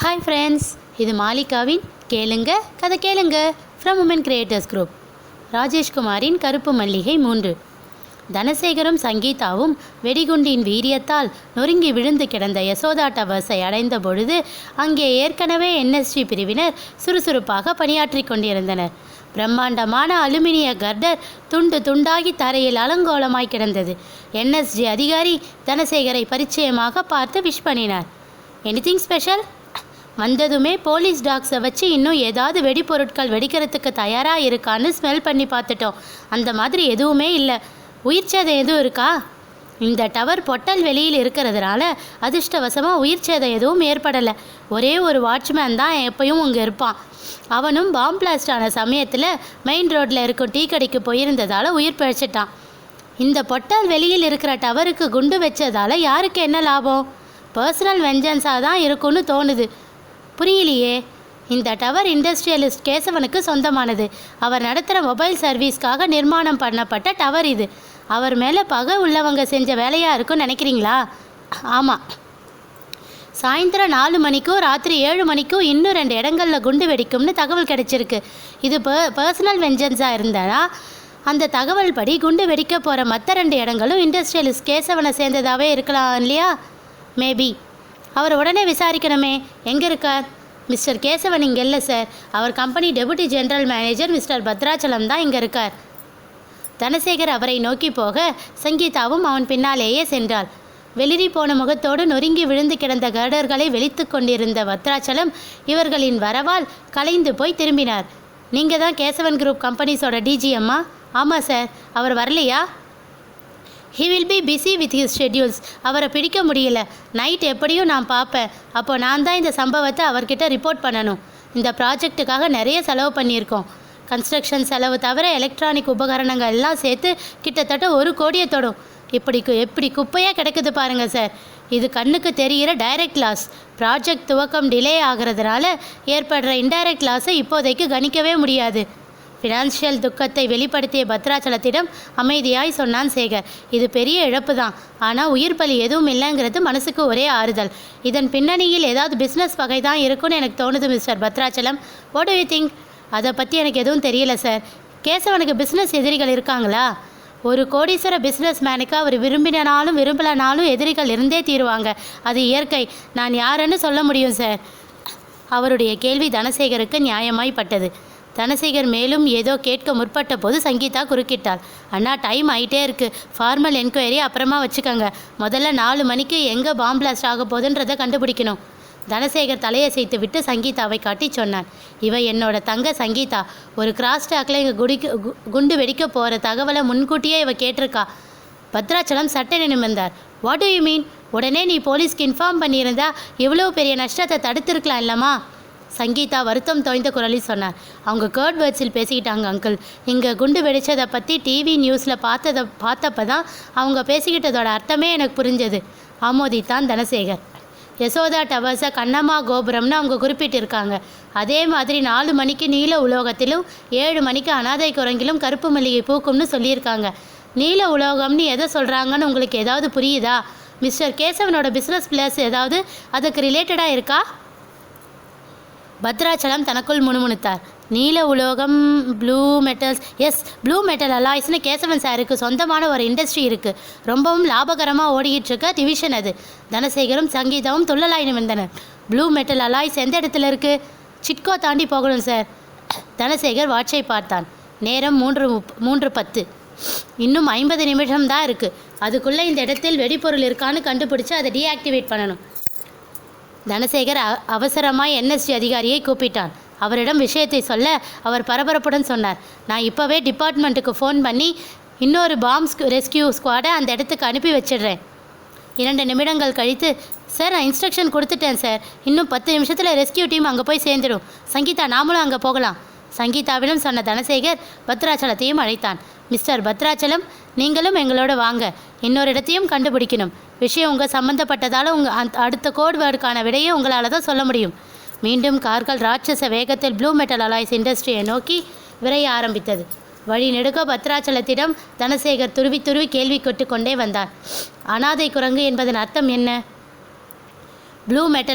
Hi friends இது மாலிகாவின் கேளுங்க கதை கேளுங்க ஃப்ரம் உமன் கிரியேட்டர்ஸ் குரூப் ராஜேஷ்குமாரின் கருப்பு மல்லிகை மூன்று. தனசேகரும் சங்கீதாவும் வெடிகுண்டின் வீரியத்தால் நொறுங்கி விழுந்து கிடந்த யசோதா டவர்ஸை அடைந்த பொழுது அங்கே ஏற்கனவே என்எஸ்டி பிரிவினர் சுறுசுறுப்பாக பணியாற்றி கொண்டிருந்தனர். பிரம்மாண்டமான அலுமினிய கர்டர் துண்டு துண்டாகி தரையில் அலங்கோலமாய் கிடந்தது. என்எஸ்ஜி அதிகாரி தனசேகரை பரிச்சயமாக பார்த்து விஷ் பண்ணினார். எனிதிங் ஸ்பெஷல் வந்ததுமே போலீஸ் டாக்ஸை வச்சு இன்னும் ஏதாவது வெடிப்பொருட்கள் வெடிக்கிறதுக்கு தயாராக இருக்கான்னு ஸ்மெல் பண்ணி பார்த்துட்டோம். அந்த மாதிரி எதுவுமே இல்லை. உயிர் சேதம் எதுவும் இருக்கா? இந்த டவர் பொட்டல் வெளியில் இருக்கிறதுனால அதிர்ஷ்டவசமாக உயிர் சேதம் எதுவும் ஏற்படலை. ஒரே ஒரு வாட்ச்மேன் தான் எப்பயும் இங்கே இருப்பான். அவனும் பாம் பிளாஸ்ட் ஆன சமயத்தில் மெயின் ரோட்டில் இருக்கும் டீ கடைக்கு போயிருந்ததால் உயிர் பிழைச்சிட்டான். இந்த பொட்டல் வெளியில் இருக்கிற டவருக்கு குண்டு வச்சதால் யாருக்கு என்ன லாபம்? பர்சனல் வெஞ்சன்ஸாக தான் இருக்கும்னு தோணுது. புரியலையே. இந்த டவர் இண்டஸ்ட்ரியலிஸ்ட் கேசவனுக்கு சொந்தமானது. அவர் நடத்துகிற மொபைல் சர்வீஸ்க்காக நிர்மாணம் பண்ணப்பட்ட டவர் இது. அவர் மேலே பகை உள்ளவங்க செஞ்ச வேலையாக இருக்கும்னு நினைக்கிறீங்களா? ஆமாம் சாயந்தரம் நாலு மணிக்கும் ராத்திரி ஏழு மணிக்கும் இன்னும் ரெண்டு இடங்களில் குண்டு வெடிக்கும்னு தகவல் கிடைச்சிருக்கு. இது ப பர்சனல் வெஞ்சன்ஸாக இருந்தனா அந்த தகவல் படி குண்டு வெடிக்க போகிற மற்ற ரெண்டு இடங்களும் இண்டஸ்ட்ரியலிஸ்ட் கேசவனை சேர்ந்ததாகவே இருக்கலாம் இல்லையா? மேபி அவர் உடனே விசாரிக்கணுமே. எங்கே இருக்கார்? மிஸ்டர் கேசவன் இங்கே இல்லை சார் அவர் company deputy general manager mister Bhadrachalam தான் இங்கே இருக்கார். தனசேகர் அவரை நோக்கி போக சங்கீதாவும் அவன் பின்னாலேயே சென்றாள். வெளிரி போன முகத்தோடு நொறுங்கி விழுந்து கிடந்த கர்டர்களை வெளித்து கொண்டிருந்த பத்ராச்சலம் இவர்களின் வரவால் கலைந்து போய் திரும்பினார். நீங்கள் தான் கேசவன் குரூப் கம்பெனிஸோட டிஜிஎம்மா ஆமாம் சார் அவர் வரலையா? He will be busy with his schedules அவரை பிடிக்க முடியல. நைட் எப்படியும் நான் பார்ப்பேன். அப்போ நான் தான் இந்த சம்பவத்தை அவர்கிட்ட ரிப்போர்ட் பண்ணணும். இந்த ப்ராஜெக்ட்டுக்காக நிறைய செலவு பண்ணியிருக்கோம். கன்ஸ்ட்ரக்ஷன் செலவு தவிர எலக்ட்ரானிக் உபகரணங்கள் எல்லாம் சேர்த்து கிட்டத்தட்ட ஒரு கோடியை தொடும். இப்படி கு- எப்படி குப்பையாக கிடக்குது பாருங்கள் சார் இது கண்ணுக்கு தெரிகிற டைரக்ட் லாஸ் ப்ராஜெக்ட் துவக்கம் டிலே ஆகிறதுனால ஏற்படுற இன்டைரக்ட் லாஸை இப்போதைக்கு கணிக்கவே முடியாது. ஃபினான்ஷியல் துக்கத்தை வெளிப்படுத்திய பத்ராச்சலத்திடம் அமைதியாய் சொன்னான் சேகர். இது பெரிய இழப்பு தான் ஆனால் உயிர் பலி எதுவும் இல்லைங்கிறது மனசுக்கு ஒரே ஆறுதல். இதன் பின்னணியில் ஏதாவது பிஸ்னஸ் வகை தான் இருக்கும்னு எனக்கு தோணுது mister Bhadrachalam what do you think அதை பற்றி எனக்கு எதுவும் தெரியல சார் கேசவனுக்கு பிஸ்னஸ் எதிரிகள் இருக்காங்களா? ஒரு கோடீஸ்வர பிஸ்னஸ் மேனுக்கு அவர் விரும்பினாலும் விரும்பலனாலும் எதிரிகள் இருந்தே தீருவாங்க. அது இயற்கை. நான் யாருன்னு சொல்ல முடியும் சார் அவருடைய கேள்வி தனசேகருக்கு நியாயமாய்ப்பட்டது. தனசேகர் மேலும் ஏதோ கேட்க முற்பட்ட போது சங்கீதா குறுக்கிட்டாள். அண்ணா டைம் ஆயிட்டே இருக்கு. ஃபார்மல் என்கொயரி அப்புறமா வச்சுக்கோங்க. முதல்ல நாலு மணிக்கு எங்கே பாம் பிளாஸ்ட் ஆக போகுதுன்றதை கண்டுபிடிக்கணும். தனசேகர் தலையை தலையசைத்து விட்டு சங்கீதாவை காட்டி சொன்னான். இவ என்னோட தங்க சங்கீதா. ஒரு கிராஸ் டாக்ல இங்கே குடிக்க கு- குண்டு வெடிக்க போகிற தகவலை முன்கூட்டியே இவ கேட்டிருக்கா. பத்ராச்சலம் சட்டை நிமிர்ந்தார். வாட் டு யூ மீன் உடனே நீ போலீஸ்க்கு இன்ஃபார்ம் பண்ணியிருந்தா இவ்வளோ பெரிய நஷ்டத்தை தடுத்திருக்கலாம் இல்லம்மா. சங்கீதா வருத்தம் தோய்ந்த குரலில் சொன்னார். அவங்க கேர்ட் வேர்ட்ஸில் பேசிக்கிட்டாங்க அங்கிள். இங்கே குண்டு வெடிச்சதை பற்றி டிவி நியூஸில் பார்த்ததை பார்த்தப்ப தான் அவங்க பேசிக்கிட்டதோட அர்த்தமே எனக்கு புரிஞ்சது. ஆமோதித்தான் தனசேகர். யசோதா டவர்ஸை கண்ணம்மா கோபுரம்னு அவங்க குறிப்பிட்டிருக்காங்க. அதே மாதிரி நாலு மணிக்கு நீல உலோகத்திலும் ஏழு மணிக்கு அனாதை குரங்கிலும் கருப்பு மல்லிகை பூக்கும்னு சொல்லியிருக்காங்க. நீல உலோகம்னு எதை சொல்கிறாங்கன்னு உங்களுக்கு ஏதாவது புரியுதா? மிஸ்டர் கேசவனோட பிஸ்னஸ் பிளேஸ் ஏதாவது அதுக்கு ரிலேட்டடாக இருக்கா? பத்ராச்சலம் தனக்குள் முணுமுணுத்தார். நீல உலோகம் blue metals yes blue metal அலாய்ஸ்னு Kesavan சாருக்கு சொந்தமான ஒரு இண்டஸ்ட்ரி இருக்குது ரொம்பவும் லாபகரமாக ஓடிக்கிட்டு இருக்க டிவிஷன் அது. தனசேகரும் சங்கீதாவும் துள்ளலாய் நிமிர்ந்தனர் ப்ளூ மெட்டல் அலாய்ஸ் எந்த இடத்துல இருக்குது சிட்கோ தாண்டி போகணும் சார் தனசேகர் வாட்சை பார்த்தான். நேரம் மூன்று முப் மூன்று பத்து. இன்னும் ஐம்பது நிமிஷம் தான் இருக்குது அதுக்குள்ளே இந்த இடத்தில் வெடிபொருள் இருக்கான்னு கண்டுபிடிச்சி அதை டீஆக்டிவேட் பண்ணணும். தனசேகர் அவசரமாய் என்எஸ்டி அதிகாரியை கூப்பிட்டான். அவரிடம் விஷயத்தை சொல்ல அவர் பரபரப்புடன் சொன்னார். நான் இப்போவே டிபார்ட்மெண்ட்டுக்கு ஃபோன் பண்ணி இன்னொரு பாம்ஸ் ரெஸ்கியூ ஸ்குவாடை அந்த இடத்துக்கு அனுப்பி வச்சிடுறேன். இரண்டு நிமிடங்கள் கழித்து சார் நான் இன்ஸ்ட்ரக்ஷன் கொடுத்துட்டேன் சார். இன்னும் பத்து நிமிஷத்தில் ரெஸ்கியூ டீம் அங்கே போய் சேர்ந்துடும். சங்கீதா நாமளும் அங்கே போகலாம். சங்கீதாவிடம் சொன்ன தனசேகர் பத்ராச்சலத்தையும் அழைத்தான். மிஸ்டர் பத்ராச்சலம் நீங்களும் எங்களோட வாங்க. இன்னொரு இடத்தையும் கண்டுபிடிக்கணும். விஷயம் உங்கள் சம்மந்தப்பட்டதால் உங்கள் அந் அடுத்த கோட்வேர்டுக்கான விடையை உங்களால் தான் சொல்ல முடியும். மீண்டும் கார்கள் ராட்சச வேகத்தில் ப்ளூ மெட்டல் அலாய்ஸ் இண்டஸ்ட்ரியை நோக்கி விரைய ஆரம்பித்தது. வழி நெடுக பத்ராச்சலத்திடம் தனசேகர் துருவி துருவி கேள்வி கொண்டு கொண்டே வந்தார். அனாதை குரங்கு என்பதன் அர்த்தம் என்ன? Blue metal